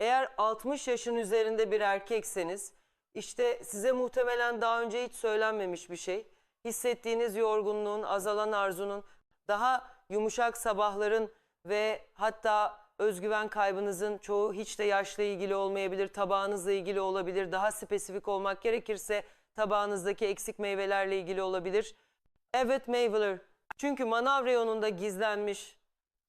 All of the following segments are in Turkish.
Eğer 60 yaşın üzerinde bir erkekseniz işte size muhtemelen daha önce hiç söylenmemiş bir şey. Hissettiğiniz yorgunluğun, azalan arzunun, daha yumuşak sabahların ve hatta özgüven kaybınızın çoğu hiç de yaşla ilgili olmayabilir, tabağınızla ilgili olabilir. Daha spesifik olmak gerekirse tabağınızdaki eksik meyvelerle ilgili olabilir. Evet meyveler. Çünkü manav reyonunda gizlenmiş,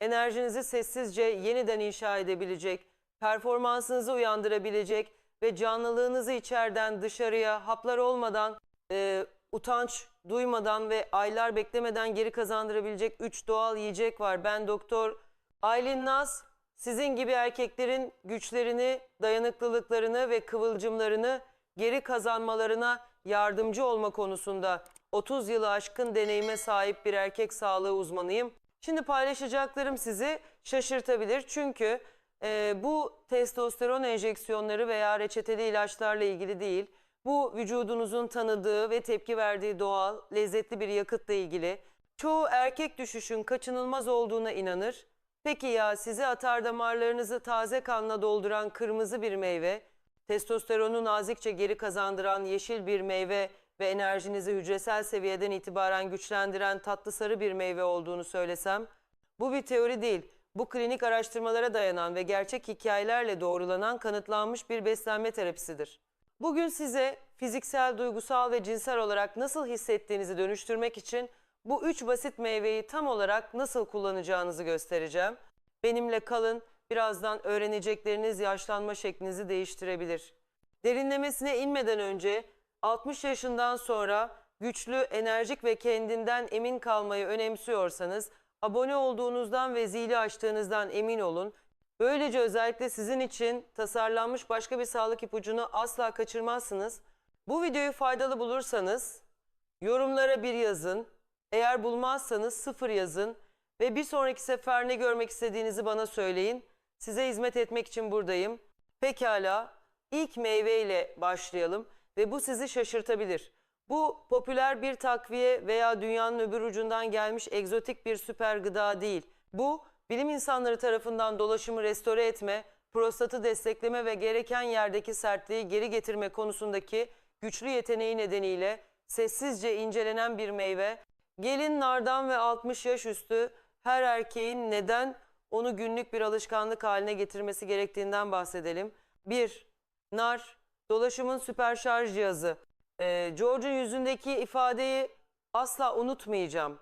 enerjinizi sessizce yeniden inşa edebilecek, performansınızı uyandırabilecek ve canlılığınızı içeriden dışarıya haplar olmadan, e, utanç duymadan ve aylar beklemeden geri kazandırabilecek 3 doğal yiyecek var. Ben doktor Aylin Naz, sizin gibi erkeklerin güçlerini, dayanıklılıklarını ve kıvılcımlarını geri kazanmalarına yardımcı olma konusunda 30 yılı aşkın deneyime sahip bir erkek sağlığı uzmanıyım. Şimdi paylaşacaklarım sizi şaşırtabilir çünkü e, bu testosteron enjeksiyonları veya reçeteli ilaçlarla ilgili değil. Bu vücudunuzun tanıdığı ve tepki verdiği doğal, lezzetli bir yakıtla ilgili. Çoğu erkek düşüşün kaçınılmaz olduğuna inanır. Peki ya sizi atar damarlarınızı taze kanla dolduran kırmızı bir meyve, testosteronu nazikçe geri kazandıran yeşil bir meyve ve enerjinizi hücresel seviyeden itibaren güçlendiren tatlı sarı bir meyve olduğunu söylesem, bu bir teori değil. Bu klinik araştırmalara dayanan ve gerçek hikayelerle doğrulanan kanıtlanmış bir beslenme terapisidir. Bugün size fiziksel, duygusal ve cinsel olarak nasıl hissettiğinizi dönüştürmek için bu üç basit meyveyi tam olarak nasıl kullanacağınızı göstereceğim. Benimle kalın, birazdan öğrenecekleriniz yaşlanma şeklinizi değiştirebilir. Derinlemesine inmeden önce 60 yaşından sonra güçlü, enerjik ve kendinden emin kalmayı önemsiyorsanız abone olduğunuzdan ve zili açtığınızdan emin olun. Böylece özellikle sizin için tasarlanmış başka bir sağlık ipucunu asla kaçırmazsınız. Bu videoyu faydalı bulursanız yorumlara bir yazın. Eğer bulmazsanız sıfır yazın ve bir sonraki sefer ne görmek istediğinizi bana söyleyin. Size hizmet etmek için buradayım. Pekala ilk meyveyle başlayalım ve bu sizi şaşırtabilir. Bu popüler bir takviye veya dünyanın öbür ucundan gelmiş egzotik bir süper gıda değil. Bu bilim insanları tarafından dolaşımı restore etme, prostatı destekleme ve gereken yerdeki sertliği geri getirme konusundaki güçlü yeteneği nedeniyle sessizce incelenen bir meyve. Gelin nardan ve 60 yaş üstü her erkeğin neden onu günlük bir alışkanlık haline getirmesi gerektiğinden bahsedelim. 1. Nar, dolaşımın süper şarj cihazı. Ee, George'un yüzündeki ifadeyi asla unutmayacağım.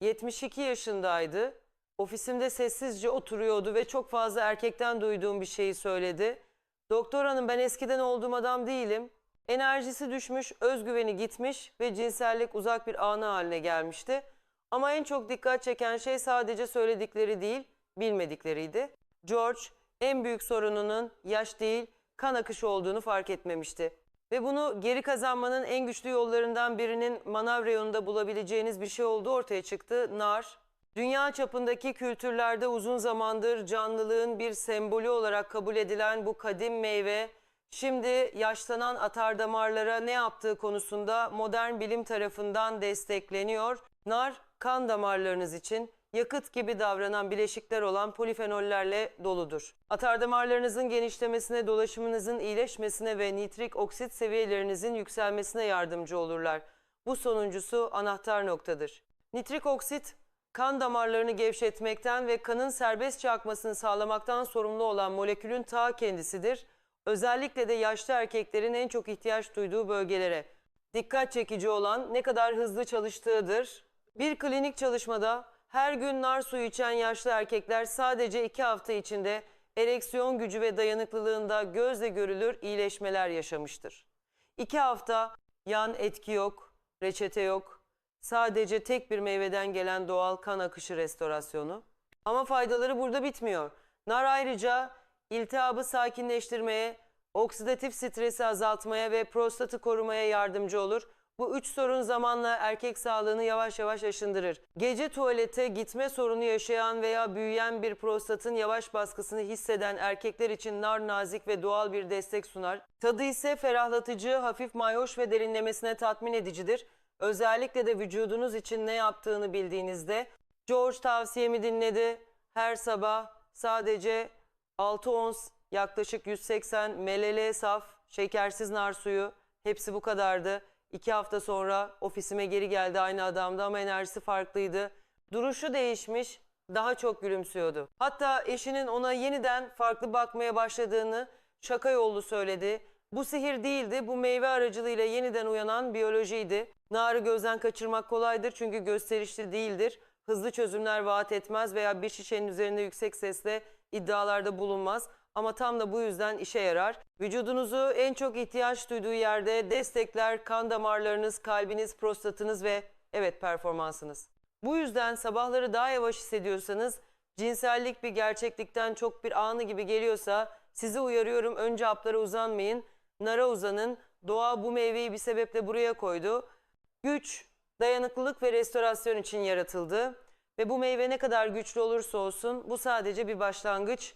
72 yaşındaydı. Ofisimde sessizce oturuyordu ve çok fazla erkekten duyduğum bir şeyi söyledi. Doktor hanım ben eskiden olduğum adam değilim. Enerjisi düşmüş, özgüveni gitmiş ve cinsellik uzak bir anı haline gelmişti. Ama en çok dikkat çeken şey sadece söyledikleri değil, bilmedikleriydi. George en büyük sorununun yaş değil, kan akışı olduğunu fark etmemişti. Ve bunu geri kazanmanın en güçlü yollarından birinin manav reyonunda bulabileceğiniz bir şey olduğu ortaya çıktı. Nar. Dünya çapındaki kültürlerde uzun zamandır canlılığın bir sembolü olarak kabul edilen bu kadim meyve şimdi yaşlanan atardamarlara ne yaptığı konusunda modern bilim tarafından destekleniyor. Nar kan damarlarınız için yakıt gibi davranan bileşikler olan polifenollerle doludur. Atardamarlarınızın genişlemesine, dolaşımınızın iyileşmesine ve nitrik oksit seviyelerinizin yükselmesine yardımcı olurlar. Bu sonuncusu anahtar noktadır. Nitrik oksit kan damarlarını gevşetmekten ve kanın serbestçe akmasını sağlamaktan sorumlu olan molekülün ta kendisidir. Özellikle de yaşlı erkeklerin en çok ihtiyaç duyduğu bölgelere. Dikkat çekici olan ne kadar hızlı çalıştığıdır. Bir klinik çalışmada her gün nar suyu içen yaşlı erkekler sadece iki hafta içinde ereksiyon gücü ve dayanıklılığında gözle görülür iyileşmeler yaşamıştır. İki hafta yan etki yok, reçete yok. Sadece tek bir meyveden gelen doğal kan akışı restorasyonu. Ama faydaları burada bitmiyor. Nar ayrıca iltihabı sakinleştirmeye, oksidatif stresi azaltmaya ve prostatı korumaya yardımcı olur. Bu üç sorun zamanla erkek sağlığını yavaş yavaş aşındırır. Gece tuvalete gitme sorunu yaşayan veya büyüyen bir prostatın yavaş baskısını hisseden erkekler için nar nazik ve doğal bir destek sunar. Tadı ise ferahlatıcı, hafif mayhoş ve derinlemesine tatmin edicidir. Özellikle de vücudunuz için ne yaptığını bildiğinizde George tavsiyemi dinledi. Her sabah sadece 6 ons yaklaşık 180 ml saf, şekersiz nar suyu. Hepsi bu kadardı. İki hafta sonra ofisime geri geldi aynı adamdı ama enerjisi farklıydı. Duruşu değişmiş, daha çok gülümsüyordu. Hatta eşinin ona yeniden farklı bakmaya başladığını şaka yollu söyledi. Bu sihir değildi, bu meyve aracılığıyla yeniden uyanan biyolojiydi. Narı gözden kaçırmak kolaydır çünkü gösterişli değildir. Hızlı çözümler vaat etmez veya bir şişenin üzerinde yüksek sesle iddialarda bulunmaz. Ama tam da bu yüzden işe yarar. Vücudunuzu en çok ihtiyaç duyduğu yerde destekler kan damarlarınız, kalbiniz, prostatınız ve evet performansınız. Bu yüzden sabahları daha yavaş hissediyorsanız, cinsellik bir gerçeklikten çok bir anı gibi geliyorsa sizi uyarıyorum önce haplara uzanmayın, nara uzanın. Doğa bu meyveyi bir sebeple buraya koydu. Güç, dayanıklılık ve restorasyon için yaratıldı. Ve bu meyve ne kadar güçlü olursa olsun bu sadece bir başlangıç.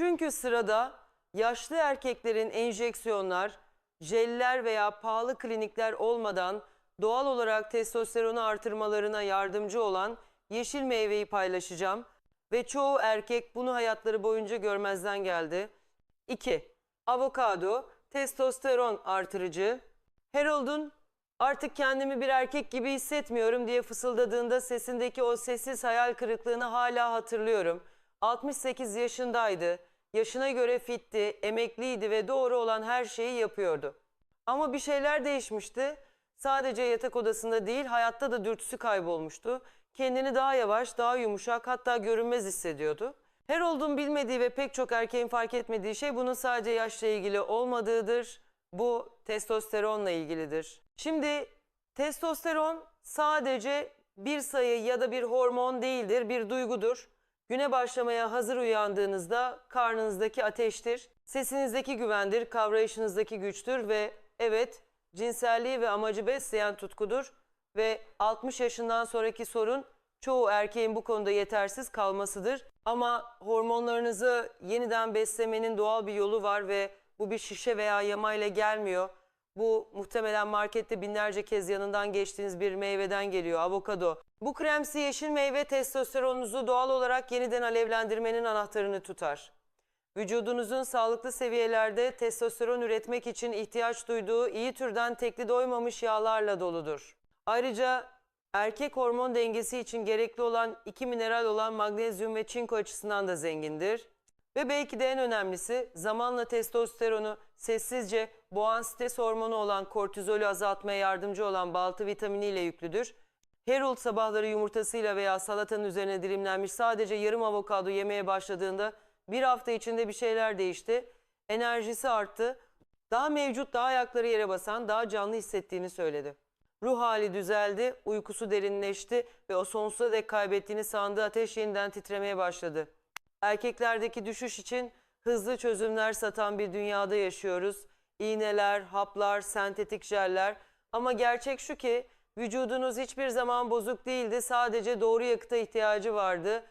Çünkü sırada yaşlı erkeklerin enjeksiyonlar, jeller veya pahalı klinikler olmadan doğal olarak testosteronu artırmalarına yardımcı olan yeşil meyveyi paylaşacağım ve çoğu erkek bunu hayatları boyunca görmezden geldi. 2. Avokado, testosteron artırıcı. Harold'un artık kendimi bir erkek gibi hissetmiyorum diye fısıldadığında sesindeki o sessiz hayal kırıklığını hala hatırlıyorum. 68 yaşındaydı. Yaşına göre fitti, emekliydi ve doğru olan her şeyi yapıyordu. Ama bir şeyler değişmişti. Sadece yatak odasında değil, hayatta da dürtüsü kaybolmuştu. Kendini daha yavaş, daha yumuşak, hatta görünmez hissediyordu. Harold'un bilmediği ve pek çok erkeğin fark etmediği şey bunun sadece yaşla ilgili olmadığıdır. Bu testosteronla ilgilidir. Şimdi testosteron sadece bir sayı ya da bir hormon değildir, bir duygudur. Güne başlamaya hazır uyandığınızda karnınızdaki ateştir, sesinizdeki güvendir, kavrayışınızdaki güçtür ve evet cinselliği ve amacı besleyen tutkudur ve 60 yaşından sonraki sorun çoğu erkeğin bu konuda yetersiz kalmasıdır. Ama hormonlarınızı yeniden beslemenin doğal bir yolu var ve bu bir şişe veya yamayla gelmiyor. Bu muhtemelen markette binlerce kez yanından geçtiğiniz bir meyveden geliyor, avokado. Bu kremsi yeşil meyve testosteronunuzu doğal olarak yeniden alevlendirmenin anahtarını tutar. Vücudunuzun sağlıklı seviyelerde testosteron üretmek için ihtiyaç duyduğu iyi türden tekli doymamış yağlarla doludur. Ayrıca erkek hormon dengesi için gerekli olan iki mineral olan magnezyum ve çinko açısından da zengindir. Ve belki de en önemlisi zamanla testosteronu sessizce boğan stres hormonu olan kortizolü azaltmaya yardımcı olan baltı vitaminiyle yüklüdür. Harold sabahları yumurtasıyla veya salatanın üzerine dilimlenmiş sadece yarım avokado yemeye başladığında bir hafta içinde bir şeyler değişti. Enerjisi arttı. Daha mevcut, daha ayakları yere basan, daha canlı hissettiğini söyledi. Ruh hali düzeldi, uykusu derinleşti ve o sonsuza dek kaybettiğini sandığı ateş yeniden titremeye başladı. Erkeklerdeki düşüş için hızlı çözümler satan bir dünyada yaşıyoruz. İğneler, haplar, sentetik jeller ama gerçek şu ki vücudunuz hiçbir zaman bozuk değildi. Sadece doğru yakıta ihtiyacı vardı.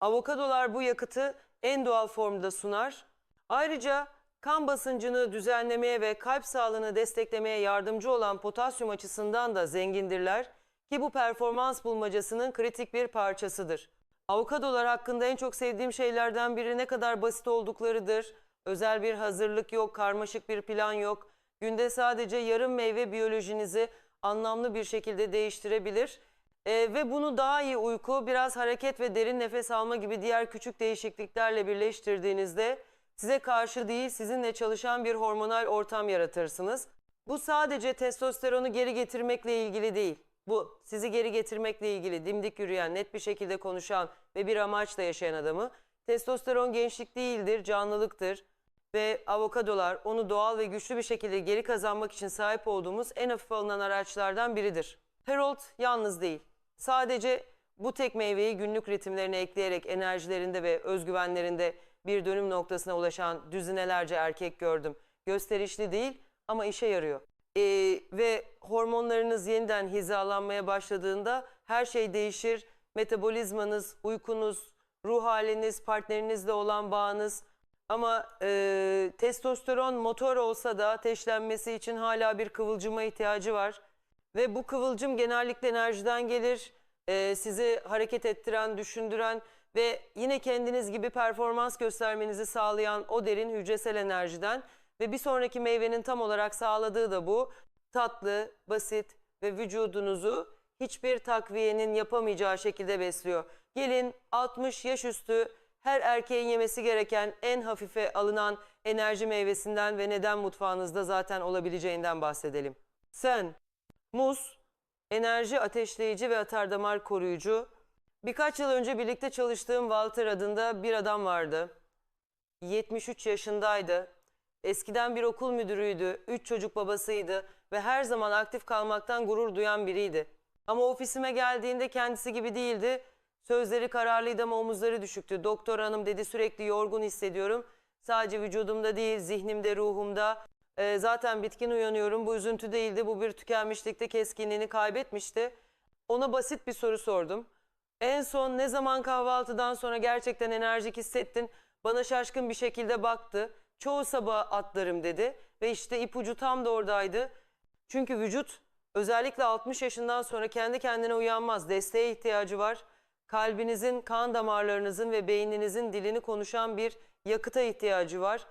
Avokadolar bu yakıtı en doğal formda sunar. Ayrıca kan basıncını düzenlemeye ve kalp sağlığını desteklemeye yardımcı olan potasyum açısından da zengindirler ki bu performans bulmacasının kritik bir parçasıdır. Avokadolar hakkında en çok sevdiğim şeylerden biri ne kadar basit olduklarıdır. Özel bir hazırlık yok, karmaşık bir plan yok. Günde sadece yarım meyve biyolojinizi anlamlı bir şekilde değiştirebilir. Ee, ve bunu daha iyi uyku, biraz hareket ve derin nefes alma gibi diğer küçük değişikliklerle birleştirdiğinizde size karşı değil sizinle çalışan bir hormonal ortam yaratırsınız. Bu sadece testosteronu geri getirmekle ilgili değil. Bu sizi geri getirmekle ilgili dimdik yürüyen, net bir şekilde konuşan ve bir amaçla yaşayan adamı. Testosteron gençlik değildir, canlılıktır ve avokadolar onu doğal ve güçlü bir şekilde geri kazanmak için sahip olduğumuz en hafif alınan araçlardan biridir. Harold yalnız değil. Sadece bu tek meyveyi günlük ritimlerine ekleyerek enerjilerinde ve özgüvenlerinde bir dönüm noktasına ulaşan düzinelerce erkek gördüm. Gösterişli değil ama işe yarıyor. Ee, ve hormonlarınız yeniden hizalanmaya başladığında her şey değişir. Metabolizmanız, uykunuz, ruh haliniz, partnerinizle olan bağınız. Ama e, testosteron motor olsa da ateşlenmesi için hala bir kıvılcıma ihtiyacı var. Ve bu kıvılcım genellikle enerjiden gelir. Ee, sizi hareket ettiren, düşündüren ve yine kendiniz gibi performans göstermenizi sağlayan o derin hücresel enerjiden ve bir sonraki meyvenin tam olarak sağladığı da bu tatlı, basit ve vücudunuzu hiçbir takviyenin yapamayacağı şekilde besliyor. Gelin 60 yaş üstü her erkeğin yemesi gereken en hafife alınan enerji meyvesinden ve neden mutfağınızda zaten olabileceğinden bahsedelim. Sen, muz, enerji ateşleyici ve atardamar koruyucu. Birkaç yıl önce birlikte çalıştığım Walter adında bir adam vardı. 73 yaşındaydı. Eskiden bir okul müdürüydü, 3 çocuk babasıydı ve her zaman aktif kalmaktan gurur duyan biriydi. Ama ofisime geldiğinde kendisi gibi değildi. Sözleri kararlıydı ama omuzları düşüktü. Doktor hanım dedi sürekli yorgun hissediyorum. Sadece vücudumda değil, zihnimde, ruhumda. Ee, zaten bitkin uyanıyorum. Bu üzüntü değildi. Bu bir tükenmişlikte keskinliğini kaybetmişti. Ona basit bir soru sordum. En son ne zaman kahvaltıdan sonra gerçekten enerjik hissettin? Bana şaşkın bir şekilde baktı. Çoğu sabah atlarım dedi. Ve işte ipucu tam da oradaydı. Çünkü vücut özellikle 60 yaşından sonra kendi kendine uyanmaz. Desteğe ihtiyacı var. Kalbinizin, kan damarlarınızın ve beyninizin dilini konuşan bir yakıta ihtiyacı var.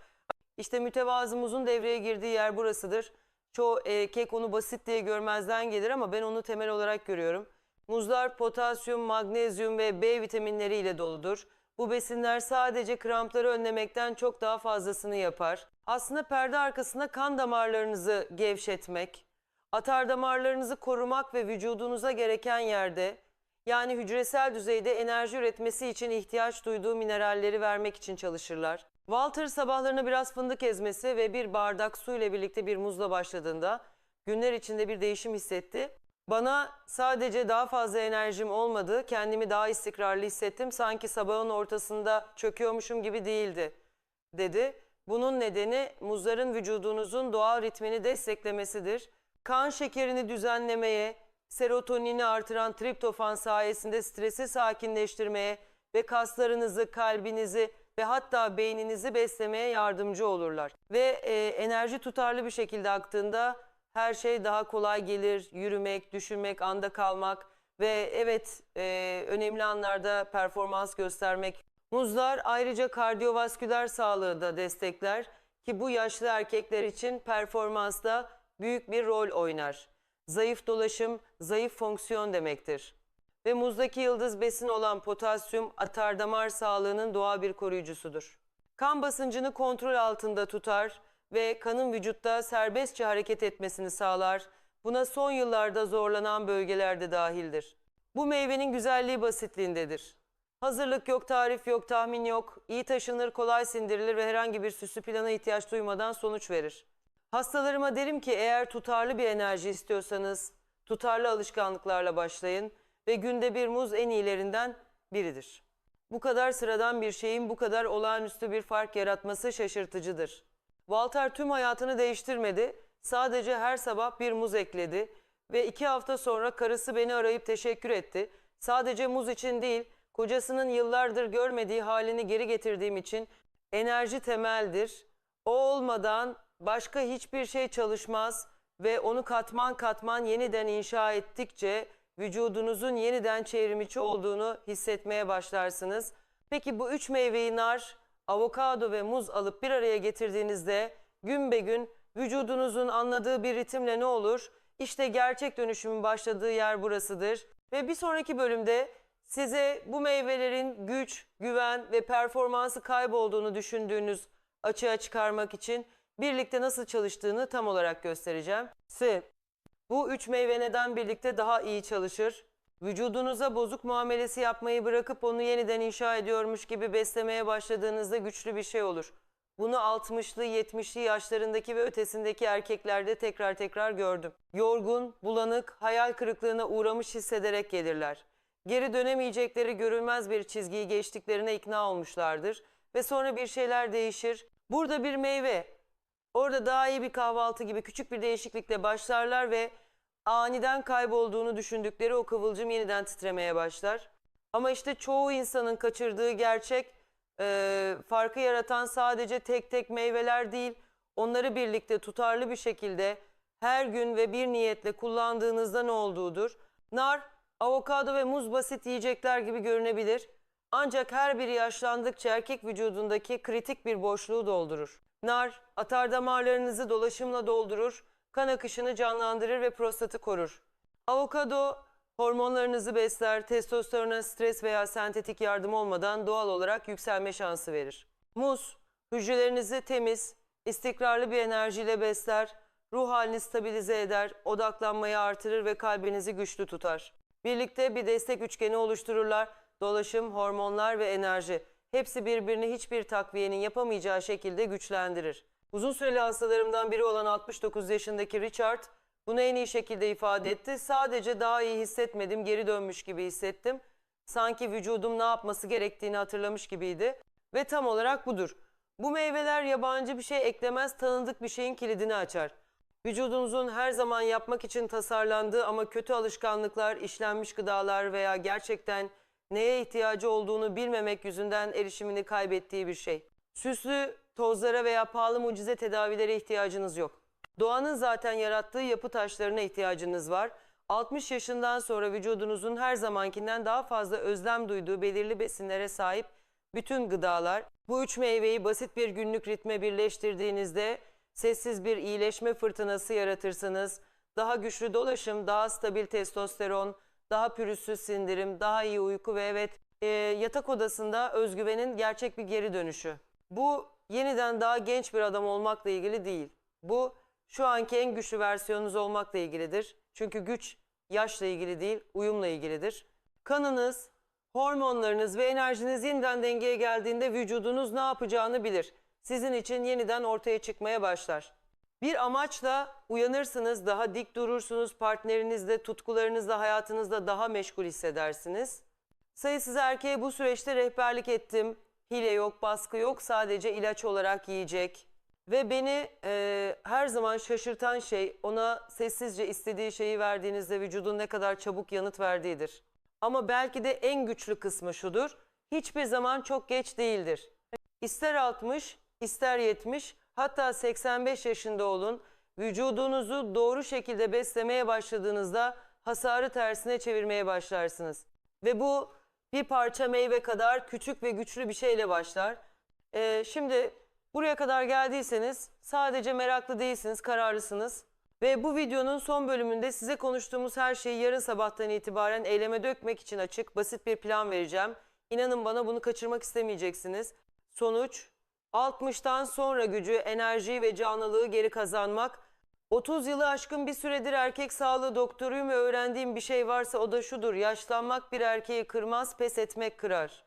İşte mütevazı muzun devreye girdiği yer burasıdır. Çoğu erkek onu basit diye görmezden gelir ama ben onu temel olarak görüyorum. Muzlar potasyum, magnezyum ve B vitaminleriyle doludur. Bu besinler sadece krampları önlemekten çok daha fazlasını yapar. Aslında perde arkasında kan damarlarınızı gevşetmek, atar damarlarınızı korumak ve vücudunuza gereken yerde yani hücresel düzeyde enerji üretmesi için ihtiyaç duyduğu mineralleri vermek için çalışırlar. Walter sabahlarına biraz fındık ezmesi ve bir bardak su ile birlikte bir muzla başladığında günler içinde bir değişim hissetti. Bana sadece daha fazla enerjim olmadı, kendimi daha istikrarlı hissettim. Sanki sabahın ortasında çöküyormuşum gibi değildi, dedi. Bunun nedeni muzların vücudunuzun doğal ritmini desteklemesidir. Kan şekerini düzenlemeye, serotonini artıran triptofan sayesinde stresi sakinleştirmeye ve kaslarınızı, kalbinizi ve hatta beyninizi beslemeye yardımcı olurlar. Ve e, enerji tutarlı bir şekilde aktığında her şey daha kolay gelir. Yürümek, düşünmek, anda kalmak ve evet e, önemli anlarda performans göstermek. Muzlar ayrıca kardiyovasküler sağlığı da destekler ki bu yaşlı erkekler için performansta büyük bir rol oynar. Zayıf dolaşım, zayıf fonksiyon demektir. Ve muzdaki yıldız besin olan potasyum atardamar sağlığının doğal bir koruyucusudur. Kan basıncını kontrol altında tutar ve kanın vücutta serbestçe hareket etmesini sağlar. Buna son yıllarda zorlanan bölgelerde dahildir. Bu meyvenin güzelliği basitliğindedir. Hazırlık yok, tarif yok, tahmin yok. İyi taşınır, kolay sindirilir ve herhangi bir süslü plana ihtiyaç duymadan sonuç verir. Hastalarıma derim ki eğer tutarlı bir enerji istiyorsanız tutarlı alışkanlıklarla başlayın ve günde bir muz en iyilerinden biridir. Bu kadar sıradan bir şeyin bu kadar olağanüstü bir fark yaratması şaşırtıcıdır. Walter tüm hayatını değiştirmedi. Sadece her sabah bir muz ekledi ve iki hafta sonra karısı beni arayıp teşekkür etti. Sadece muz için değil, kocasının yıllardır görmediği halini geri getirdiğim için enerji temeldir. O olmadan başka hiçbir şey çalışmaz ve onu katman katman yeniden inşa ettikçe vücudunuzun yeniden çevrimiçi olduğunu hissetmeye başlarsınız. Peki bu üç meyveyi nar, avokado ve muz alıp bir araya getirdiğinizde gün be gün vücudunuzun anladığı bir ritimle ne olur? İşte gerçek dönüşümün başladığı yer burasıdır. Ve bir sonraki bölümde size bu meyvelerin güç, güven ve performansı kaybolduğunu düşündüğünüz açığa çıkarmak için birlikte nasıl çalıştığını tam olarak göstereceğim. S. Bu üç meyve neden birlikte daha iyi çalışır? Vücudunuza bozuk muamelesi yapmayı bırakıp onu yeniden inşa ediyormuş gibi beslemeye başladığınızda güçlü bir şey olur. Bunu 60'lı 70'li yaşlarındaki ve ötesindeki erkeklerde tekrar tekrar gördüm. Yorgun, bulanık, hayal kırıklığına uğramış hissederek gelirler. Geri dönemeyecekleri görülmez bir çizgiyi geçtiklerine ikna olmuşlardır ve sonra bir şeyler değişir. Burada bir meyve, Orada daha iyi bir kahvaltı gibi küçük bir değişiklikle başlarlar ve aniden kaybolduğunu düşündükleri o kıvılcım yeniden titremeye başlar. Ama işte çoğu insanın kaçırdığı gerçek e, farkı yaratan sadece tek tek meyveler değil, onları birlikte tutarlı bir şekilde her gün ve bir niyetle kullandığınızda ne olduğudur. Nar, avokado ve muz basit yiyecekler gibi görünebilir Ancak her biri yaşlandıkça erkek vücudundaki kritik bir boşluğu doldurur. Nar, atar damarlarınızı dolaşımla doldurur, kan akışını canlandırır ve prostatı korur. Avokado hormonlarınızı besler, testosterona stres veya sentetik yardım olmadan doğal olarak yükselme şansı verir. Muz, hücrelerinizi temiz, istikrarlı bir enerjiyle besler, ruh halini stabilize eder, odaklanmayı artırır ve kalbinizi güçlü tutar. Birlikte bir destek üçgeni oluştururlar. Dolaşım, hormonlar ve enerji. Hepsi birbirini hiçbir takviyenin yapamayacağı şekilde güçlendirir. Uzun süreli hastalarımdan biri olan 69 yaşındaki Richard bunu en iyi şekilde ifade etti. Sadece daha iyi hissetmedim, geri dönmüş gibi hissettim. Sanki vücudum ne yapması gerektiğini hatırlamış gibiydi. Ve tam olarak budur. Bu meyveler yabancı bir şey eklemez, tanıdık bir şeyin kilidini açar. Vücudunuzun her zaman yapmak için tasarlandığı ama kötü alışkanlıklar, işlenmiş gıdalar veya gerçekten neye ihtiyacı olduğunu bilmemek yüzünden erişimini kaybettiği bir şey. Süslü tozlara veya pahalı mucize tedavilere ihtiyacınız yok. Doğanın zaten yarattığı yapı taşlarına ihtiyacınız var. 60 yaşından sonra vücudunuzun her zamankinden daha fazla özlem duyduğu belirli besinlere sahip bütün gıdalar. Bu üç meyveyi basit bir günlük ritme birleştirdiğinizde sessiz bir iyileşme fırtınası yaratırsınız. Daha güçlü dolaşım, daha stabil testosteron, daha pürüzsüz sindirim, daha iyi uyku ve evet e, yatak odasında özgüvenin gerçek bir geri dönüşü. Bu yeniden daha genç bir adam olmakla ilgili değil. Bu şu anki en güçlü versiyonunuz olmakla ilgilidir. Çünkü güç yaşla ilgili değil, uyumla ilgilidir. Kanınız, hormonlarınız ve enerjiniz yeniden dengeye geldiğinde vücudunuz ne yapacağını bilir. Sizin için yeniden ortaya çıkmaya başlar. Bir amaçla uyanırsınız, daha dik durursunuz, partnerinizle, tutkularınızla, hayatınızda daha meşgul hissedersiniz. Sayısız erkeğe bu süreçte rehberlik ettim. Hile yok, baskı yok, sadece ilaç olarak yiyecek. Ve beni e, her zaman şaşırtan şey ona sessizce istediği şeyi verdiğinizde vücudun ne kadar çabuk yanıt verdiğidir. Ama belki de en güçlü kısmı şudur. Hiçbir zaman çok geç değildir. İster 60, ister 70, hatta 85 yaşında olun. Vücudunuzu doğru şekilde beslemeye başladığınızda hasarı tersine çevirmeye başlarsınız. Ve bu bir parça meyve kadar küçük ve güçlü bir şeyle başlar. Ee, şimdi buraya kadar geldiyseniz sadece meraklı değilsiniz, kararlısınız. Ve bu videonun son bölümünde size konuştuğumuz her şeyi yarın sabahtan itibaren eyleme dökmek için açık, basit bir plan vereceğim. İnanın bana bunu kaçırmak istemeyeceksiniz. Sonuç 60'tan sonra gücü, enerjiyi ve canlılığı geri kazanmak. 30 yılı aşkın bir süredir erkek sağlığı doktoruyum ve öğrendiğim bir şey varsa o da şudur. Yaşlanmak bir erkeği kırmaz, pes etmek kırar.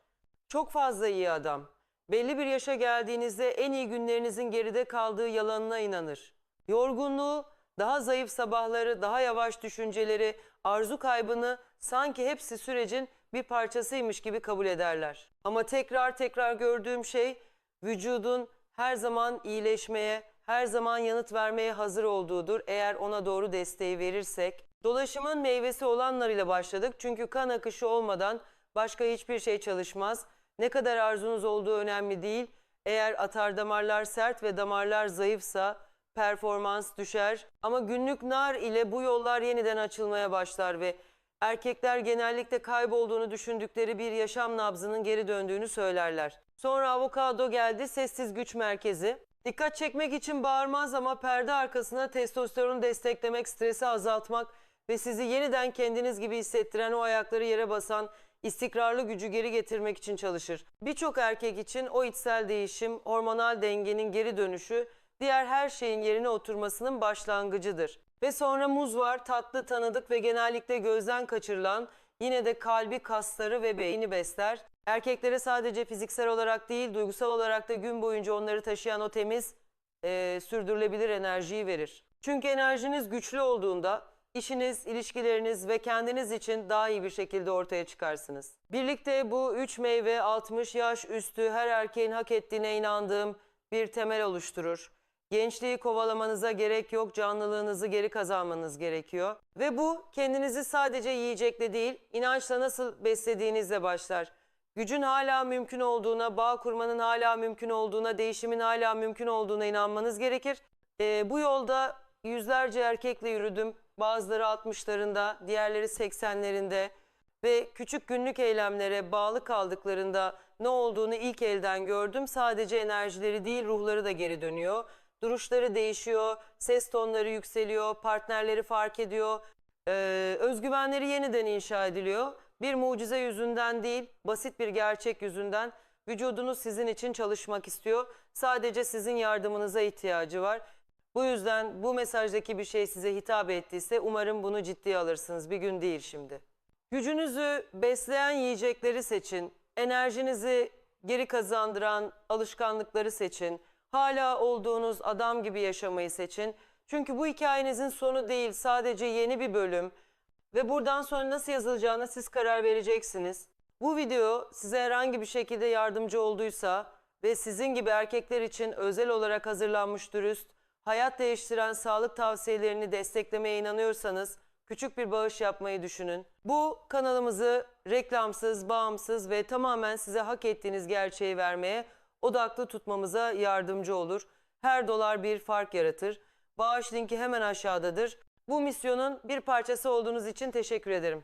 Çok fazla iyi adam. Belli bir yaşa geldiğinizde en iyi günlerinizin geride kaldığı yalanına inanır. Yorgunluğu, daha zayıf sabahları, daha yavaş düşünceleri, arzu kaybını sanki hepsi sürecin bir parçasıymış gibi kabul ederler. Ama tekrar tekrar gördüğüm şey vücudun her zaman iyileşmeye, her zaman yanıt vermeye hazır olduğudur eğer ona doğru desteği verirsek. Dolaşımın meyvesi olanlarıyla başladık çünkü kan akışı olmadan başka hiçbir şey çalışmaz. Ne kadar arzunuz olduğu önemli değil. Eğer atar damarlar sert ve damarlar zayıfsa performans düşer. Ama günlük nar ile bu yollar yeniden açılmaya başlar ve erkekler genellikle kaybolduğunu düşündükleri bir yaşam nabzının geri döndüğünü söylerler. Sonra avokado geldi, sessiz güç merkezi. Dikkat çekmek için bağırmaz ama perde arkasına testosteronu desteklemek, stresi azaltmak ve sizi yeniden kendiniz gibi hissettiren o ayakları yere basan istikrarlı gücü geri getirmek için çalışır. Birçok erkek için o içsel değişim, hormonal dengenin geri dönüşü, diğer her şeyin yerine oturmasının başlangıcıdır. Ve sonra muz var, tatlı, tanıdık ve genellikle gözden kaçırılan, yine de kalbi, kasları ve beyni besler. Erkeklere sadece fiziksel olarak değil, duygusal olarak da gün boyunca onları taşıyan o temiz, eee, sürdürülebilir enerjiyi verir. Çünkü enerjiniz güçlü olduğunda işiniz, ilişkileriniz ve kendiniz için daha iyi bir şekilde ortaya çıkarsınız. Birlikte bu üç meyve 60 yaş üstü her erkeğin hak ettiğine inandığım bir temel oluşturur. Gençliği kovalamanıza gerek yok, canlılığınızı geri kazanmanız gerekiyor. Ve bu kendinizi sadece yiyecekle değil, inançla nasıl beslediğinizle başlar. Gücün hala mümkün olduğuna, bağ kurmanın hala mümkün olduğuna, değişimin hala mümkün olduğuna inanmanız gerekir. Ee, bu yolda yüzlerce erkekle yürüdüm. Bazıları 60'larında, diğerleri 80'lerinde. ve küçük günlük eylemlere bağlı kaldıklarında ne olduğunu ilk elden gördüm. Sadece enerjileri değil ruhları da geri dönüyor. Duruşları değişiyor, ses tonları yükseliyor, partnerleri fark ediyor. Ee, özgüvenleri yeniden inşa ediliyor. Bir mucize yüzünden değil, basit bir gerçek yüzünden vücudunuz sizin için çalışmak istiyor. Sadece sizin yardımınıza ihtiyacı var. Bu yüzden bu mesajdaki bir şey size hitap ettiyse umarım bunu ciddiye alırsınız. Bir gün değil şimdi. Gücünüzü besleyen yiyecekleri seçin. Enerjinizi geri kazandıran alışkanlıkları seçin. Hala olduğunuz adam gibi yaşamayı seçin. Çünkü bu hikayenizin sonu değil, sadece yeni bir bölüm. Ve buradan sonra nasıl yazılacağına siz karar vereceksiniz. Bu video size herhangi bir şekilde yardımcı olduysa ve sizin gibi erkekler için özel olarak hazırlanmış dürüst, hayat değiştiren sağlık tavsiyelerini desteklemeye inanıyorsanız küçük bir bağış yapmayı düşünün. Bu kanalımızı reklamsız, bağımsız ve tamamen size hak ettiğiniz gerçeği vermeye odaklı tutmamıza yardımcı olur. Her dolar bir fark yaratır. Bağış linki hemen aşağıdadır. Bu misyonun bir parçası olduğunuz için teşekkür ederim.